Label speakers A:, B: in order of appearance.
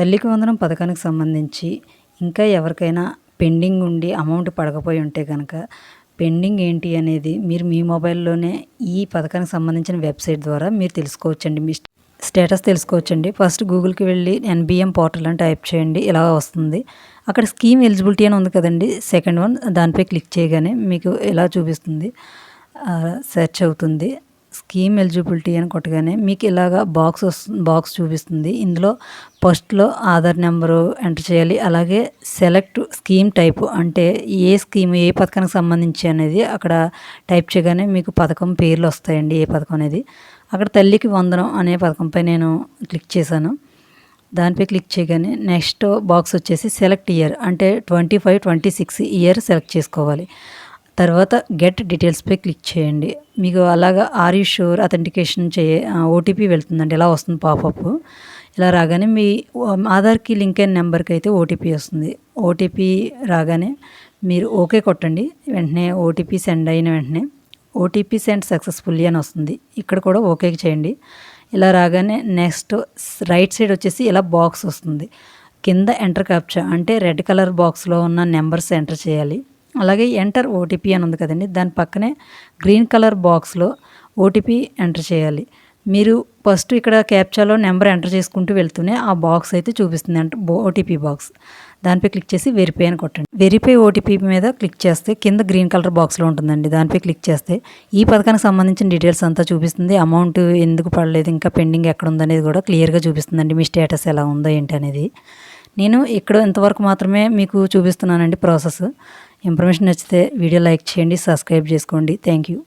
A: తల్లికి వందనం పథకానికి సంబంధించి ఇంకా ఎవరికైనా పెండింగ్ ఉండి అమౌంట్ పడకపోయి ఉంటే కనుక పెండింగ్ ఏంటి అనేది మీరు మీ మొబైల్లోనే ఈ పథకానికి సంబంధించిన వెబ్సైట్ ద్వారా మీరు తెలుసుకోవచ్చండి. మీ స్టేటస్ తెలుసుకోవచ్చండి. ఫస్ట్ గూగుల్కి వెళ్ళి ఎన్బిఎం పోర్టల్ అని టైప్ చేయండి. ఇలా వస్తుంది. అక్కడ స్కీమ్ ఎలిజిబిలిటీ అని ఉంది కదండి. సెకండ్ వన్ దానిపై క్లిక్ చేయగానే మీకు ఇలా చూపిస్తుంది. సెర్చ్ అవుతుంది. స్కీమ్ ఎలిజిబిలిటీ అని కొట్టగానే మీకు ఇలాగా బాక్స్ వస్తుంది బాక్స్ చూపిస్తుంది. ఇందులో ఫస్ట్లో ఆధార్ నెంబరు ఎంటర్ చేయాలి. అలాగే సెలెక్ట్ స్కీమ్ టైప్ అంటే ఏ స్కీమ్ ఏ పథకానికి సంబంధించి అనేది అక్కడ టైప్ చేయగానే మీకు పథకం పేర్లు వస్తాయండి ఏ పథకం అనేది. అక్కడ తల్లికి వందనం అనే పథకంపై నేను క్లిక్ చేశాను. దానిపై క్లిక్ చేయగానే నెక్స్ట్ బాక్స్ వచ్చేసి సెలెక్ట్ ఇయర్ అంటే twenty five twenty six year select చేసుకోవాలి. తర్వాత గెట్ డీటెయిల్స్పై క్లిక్ చేయండి. మీకు అలాగా ఆర్ యూ షూర్ అథెంటికేషన్ చేయ ఓటీపీ వెళ్తుందండి. ఇలా వస్తుంది పాపప్ ఇలా రాగానే మీ um, ఆధార్కి లింక్ అయిన నెంబర్కి అయితే ఓటీపీ వస్తుంది. ఓటీపీ రాగానే మీరు ఓకే కొట్టండి. వెంటనే ఓటీపీ సెండ్ అయిన వెంటనే ఓటీపీ సెండ్ సక్సెస్ఫుల్లీ అని వస్తుంది. ఇక్కడ కూడా ఓకే చేయండి. ఇలా రాగానే నెక్స్ట్ రైట్ సైడ్ వచ్చేసి ఇలా బాక్స్ వస్తుంది. కింద ఎంటర్ క్యాప్చా అంటే రెడ్ కలర్ బాక్స్లో ఉన్న నెంబర్స్ ఎంటర్ చేయాలి. అలాగే ఎంటర్ ఓటీపీ అని ఉంది కదండి దాని పక్కనే గ్రీన్ కలర్ బాక్స్లో ఓటీపీ ఎంటర్ చేయాలి. మీరు ఫస్ట్ ఇక్కడ క్యాప్చాలో నెంబర్ ఎంటర్ చేసుకుంటూ వెళ్తూనే ఆ బాక్స్ అయితే చూపిస్తుంది అంటే ఓటీపీ బాక్స్. దానిపై క్లిక్ చేసి వెరిఫై అని కొట్టండి. వెరిఫై ఓటీపీ మీద క్లిక్ చేస్తే కింద గ్రీన్ కలర్ బాక్స్లో ఉంటుందండి దానిపై క్లిక్ చేస్తే ఈ పథకానికి సంబంధించిన డీటెయిల్స్ అంతా చూపిస్తుంది. అమౌంట్ ఎందుకు పడలేదు ఇంకా పెండింగ్ ఎక్కడ ఉందనేది కూడా క్లియర్గా చూపిస్తుందండి మీ స్టేటస్ ఎలా ఉందో ఏంటి అనేది. నేను ఇక్కడ ఇంతవరకు మాత్రమే మీకు చూపిస్తున్నానండి ప్రాసెస్. ఇన్ఫర్మేషన్ నచ్చితే వీడియో లైక్ చేయండి సబ్స్క్రైబ్ చేసుకోండి. Thank you.